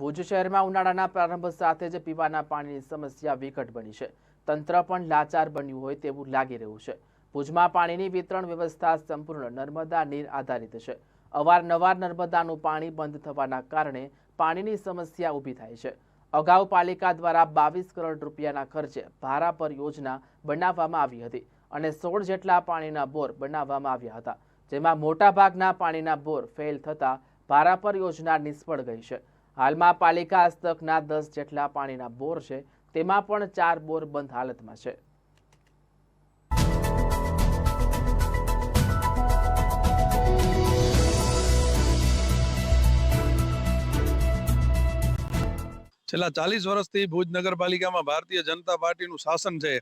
ભુજ શહેરમાં ઉનાળાના પ્રારંભ સાથે જ પીવાના પાણીની સમસ્યા વિકટ બની છે. તંત્ર પણ લાચાર બન્યું હોય તેવું લાગી રહ્યું છે. ભુજમાં પાણીની વિતરણ વ્યવસ્થા સંપૂર્ણ નર્મદા નીર આધારિત છે. અવારનવાર નર્મદાનું પાણી બંધ થવાના કારણે પાણીની સમસ્યા ઊભી થાય છે. અગાઉ પાલિકા દ્વારા બાવીસ કરોડ રૂપિયાના ખર્ચે ભારા પર યોજના બનાવવામાં આવી હતી અને સોળ જેટલા પાણીના બોર બનાવવામાં આવ્યા હતા, જેમાં મોટાભાગના પાણીના બોર ફેલ થતા ભારાપર યોજના નિષ્ફળ ગઈ છે. હાલમાં પાલિકા હસ્તકના દસ જેટલા પાણીના બોર છે, તેમાં પણ ચાર બોર બંધ હાલતમાં છે. છેલ્લા ચાલીસ વર્ષથી ભુજ નગરપાલિકામાં ભારતીય જનતા પાર્ટીનું શાસન છે.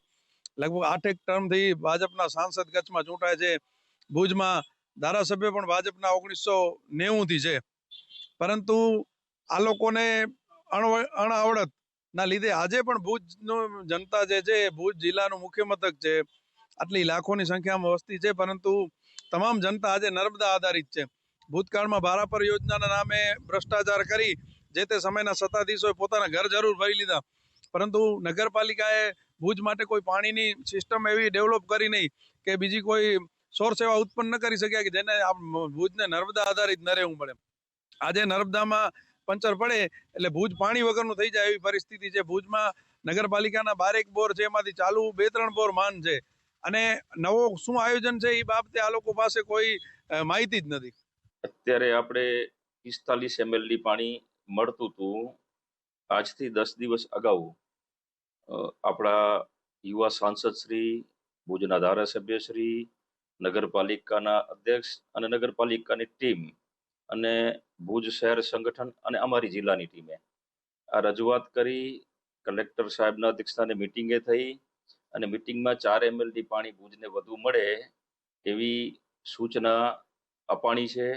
લગભગ આઠેક ટર્મથી ભાજપના સાંસદ કચ્છમાં ચૂંટાય છે. ભુજમાં ધારાસભ્ય પણ ભાજપના ઓગણીસો નેવુંથી છે. પરંતુ આ લોકોને અણઆવડત ના લીધે આજે પણ ભુજનું જનતા જે છે, ભુજ જિલ્લાનું મુખ્ય મથક છે, આટલી લાખોની સંખ્યામાં વસ્તી છે, પરંતુ તમામ જનતા આજે નર્મદા આધારિત છે. ભૂતકાળમાં ભારાપર યોજનાના નામે ભ્રષ્ટાચાર કરી જે તે સમયના સત્તાધીશોએ પોતાના ઘર જરૂર ભરી લીધા. પરંતુ નગરપાલિકાએ ભુજ માટે કોઈ પાણીની સિસ્ટમ એવી ડેવલપ કરી નહીં કે બીજી કોઈ સોર્સ એવા ઉત્પન્ન કરી શક્યા કે જેને ભુજને નર્મદા આધારિત ન રહેવું પડે આજે નર્મદામાં પંચર પડે એટલે ભુજ પાણી વગરનું થઈ જાય એવી પરિસ્થિતિ છે. ભુજમાં નગરપાલિકાના બારેક બોર છે, એમાંથી ચાલુ બે ત્રણ બોર માન છે. અને નવો શું આયોજન છે એ બાબતે આ લોકો પાસે કોઈ માહિતી જ નથી. અત્યારે આપણે પિસ્તાલીસ એમએલડી પાણી મળતું હતું. આજથી દસ દિવસ અગાઉ આપણા યુવા સાંસદ શ્રી, ભુજના ધારાસભ્ય શ્રી, નગરપાલિકાના અધ્યક્ષ અને નગરપાલિકાની ટીમ અને ભુજ શહેર સંગઠન અને અમારી જિલ્લાની ટીમે આ રજૂઆત કરી. કલેક્ટર સાહેબના અધ્યક્ષસ્થાને મિટિંગે થઈ અને મિટિંગમાં ચાર એમએલડી પાણી ભુજને વધુ મળે એવી સૂચના અપાણી છે.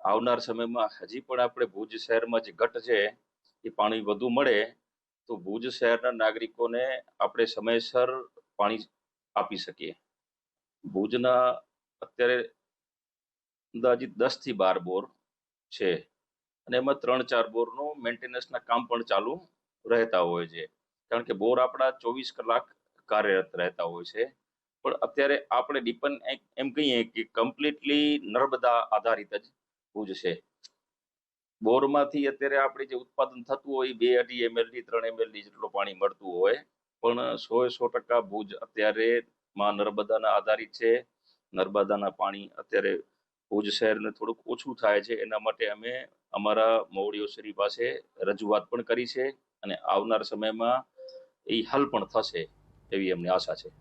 આવનાર સમયમાં હજી પણ આપણે ભુજ શહેરમાં જે ઘટ છે એ પાણી વધુ મળે તો ભુજ શહેરના નાગરિકોને આપણે સમયસર પાણી આપી શકીએ. ભુજના અત્યારે અંદાજિત દસથી બાર બોર છે. અને એમાં ત્રણ ચાર બોરનું મેન્ટેનન્સના કામ પણ ચાલુ રહેતા હોય છે. કારણ કે બોર આપણા ચોવીસ કલાક કાર્યરત રહેતા હોય છે. પણ અત્યારે આપણે ડિપેન્ડ એમ કહીએ કે કમ્પ્લીટલી નર્મદા આધારિત જ ભુજ છે. બોરમાંથી અત્યારે આપણે જે ઉત્પાદન થતું હોય બે અઢી એમએલડી ત્રણ એમએલડી જેટલું પાણી મળતું હોય. પણ સો સો ટકા ભુજ અત્યારે માં નર્મદાના આધારિત છે. નર્મદાના પાણી અત્યારે ભુજ શહેરને થોડુંક ઓછું થાય છે, એના માટે અમે અમારા મોવડીઓ શ્રી પાસે રજૂઆત પણ કરી છે અને આવનાર સમયમાં એ હલ પણ થશે એવી અમને આશા છે.